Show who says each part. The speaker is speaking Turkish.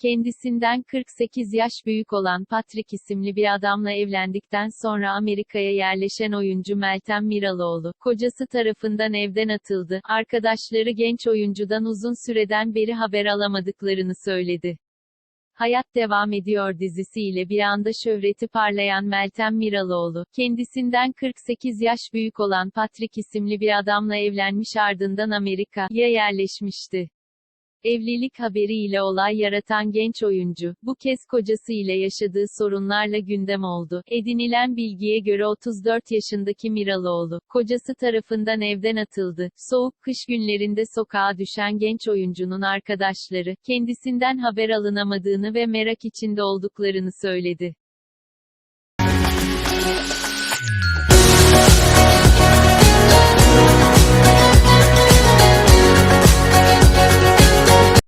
Speaker 1: Kendisinden 48 yaş büyük olan Patrick isimli bir adamla evlendikten sonra Amerika'ya yerleşen oyuncu Meltem Miraloğlu, kocası tarafından evden atıldı. Arkadaşları genç oyuncudan uzun süreden beri haber alamadıklarını söyledi. Hayat Devam Ediyor dizisiyle bir anda şöhreti parlayan Meltem Miraloğlu, kendisinden 48 yaş büyük olan Patrick isimli bir adamla evlenmiş ardından Amerika'ya yerleşmişti. Evlilik haberiyle olay yaratan genç oyuncu, bu kez kocası ile yaşadığı sorunlarla gündem oldu. Edinilen bilgiye göre 34 yaşındaki Miraloğlu, kocası tarafından evden atıldı. Soğuk kış günlerinde sokağa düşen genç oyuncunun arkadaşları, kendisinden haber alınamadığını ve merak içinde olduklarını söyledi.